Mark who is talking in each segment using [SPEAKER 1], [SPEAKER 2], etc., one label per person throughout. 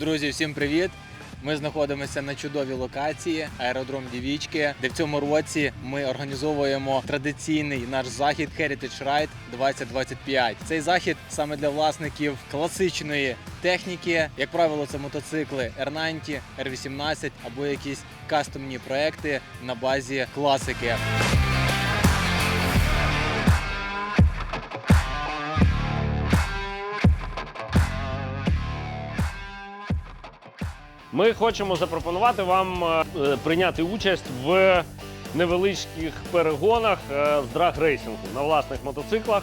[SPEAKER 1] Друзі, всім привіт! Ми знаходимося на чудовій локації аеродром Дівічки, де в цьому році ми організовуємо традиційний наш захід Heritage Ride 2025. Цей захід саме для власників класичної техніки. Як правило, це мотоцикли R90, R18 або якісь кастомні проекти на базі класики.
[SPEAKER 2] Ми хочемо запропонувати вам е, прийняти участь в невеличких перегонах е, з драг-рейсингу на власних мотоциклах.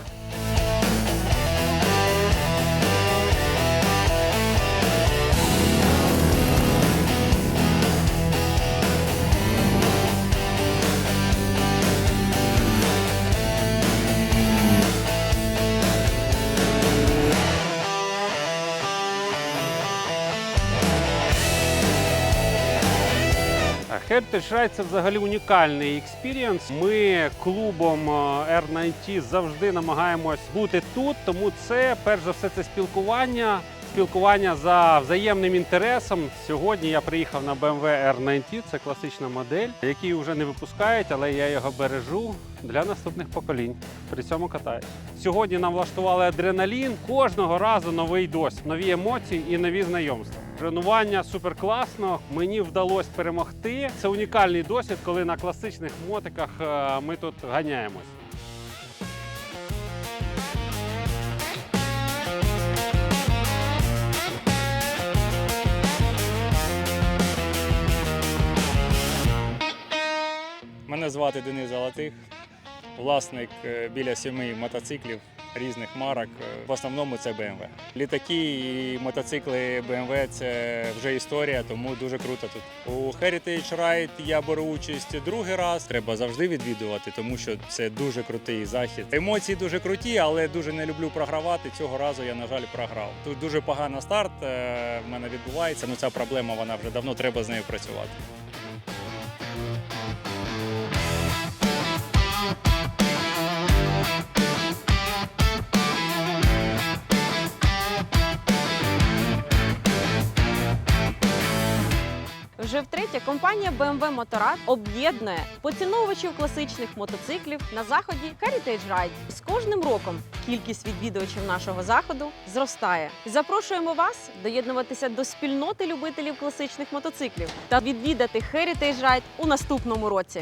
[SPEAKER 3] Heritage це взагалі унікальний експірієнс. Ми клубом е, R90 завжди намагаємось бути тут, тому це перш за все це спілкування. Спілкування за взаємним інтересом. Сьогодні я приїхав на BMW R90, це класична модель, який вже не випускають, але я його бережу для наступних поколінь. При цьому катаюсь. Сьогодні нам влаштували адреналін. Кожного разу новий досвід, нові емоції і нові знайомства. Тренування супер класно. Мені вдалося перемогти. Це унікальний досвід, коли на класичних мотиках е, ми тут ганяємось.
[SPEAKER 4] Мене звати Денис Золотих, власник е, біля семи мотоциклів різних марок. Е, В основному це BMW. Літаки і мотоцикли BMW – це вже історія, тому дуже круто тут. У Heritage Ride я беру участь другий раз. Треба завжди відвідувати, тому що це дуже крутий захід. Емоції дуже круті, але дуже не люблю програвати. Цього разу я, на жаль, програв. Тут дуже поганий старт е, в мене відбувається. Ну ця проблема вона вже давно треба з нею працювати.
[SPEAKER 5] Вже втретє компанія BMW Motorrad об'єднує поціновувачів класичних мотоциклів на заході Heritage Ride. З кожним роком кількість відвідувачів нашого заходу зростає. Запрошуємо вас доєднуватися до спільноти любителів класичних мотоциклів та відвідати Heritage Ride у наступному році.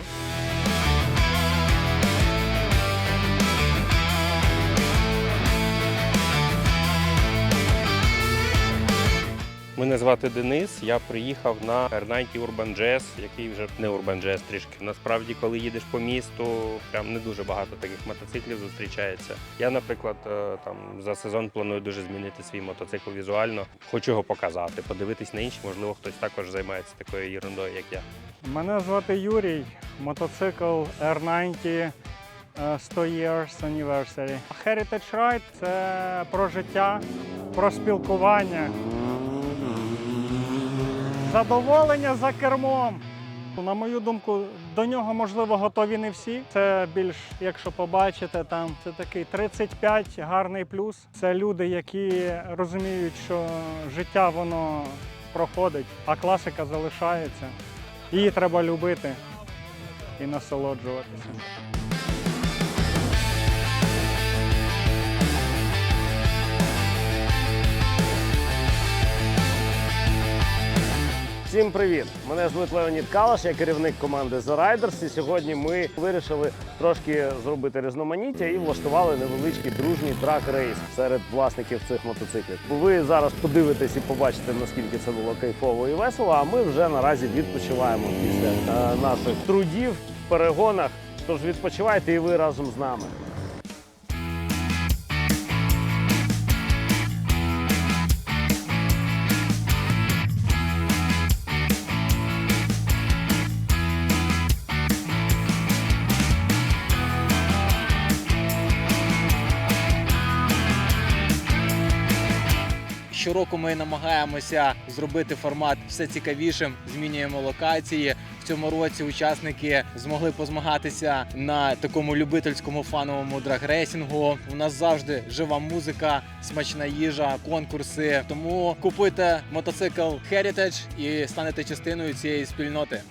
[SPEAKER 2] Мене звати Денис. Я приїхав на R90 Urban Jazz, який вже не Urban Jazz трішки. Насправді, коли їдеш по місту, прям не дуже багато таких мотоциклів зустрічається. Я, наприклад, е, там за сезон планую дуже змінити свій мотоцикл візуально. Хочу його показати, подивитись на інші. Можливо, хтось також займається такою ерундою, як я.
[SPEAKER 6] Мене звати Юрій, мотоцикл R90 е, 100 Years Anniversary. Heritage Ride – це про життя, про спілкування, задоволення за кермом. На мою думку, до нього можливо готові не всі. Це більш, якщо побачите, там це такий 35 гарний плюс. Це люди, які розуміють, що життя воно проходить, а класика залишається. Її треба любити і насолоджуватися.
[SPEAKER 2] Всім привіт! Мене звуть Леонід Калаш, я керівник команди The Riders. І сьогодні ми вирішили трошки зробити різноманіття і влаштували невеличкий дружній драг-рейс серед власників цих мотоциклів. Ви зараз подивитесь і побачите, наскільки це було кайфово і весело. А ми вже наразі відпочиваємо після е, наших трудів в перегонах. Тож відпочивайте і ви разом з нами.
[SPEAKER 1] Щороку ми намагаємося зробити формат все цікавішим, змінюємо локації. В цьому році учасники змогли позмагатися на такому любительському фановому драгрейсингу. У нас завжди жива музика, смачна їжа, конкурси. Тому купуйте мотоцикл Heritage і станете частиною цієї спільноти.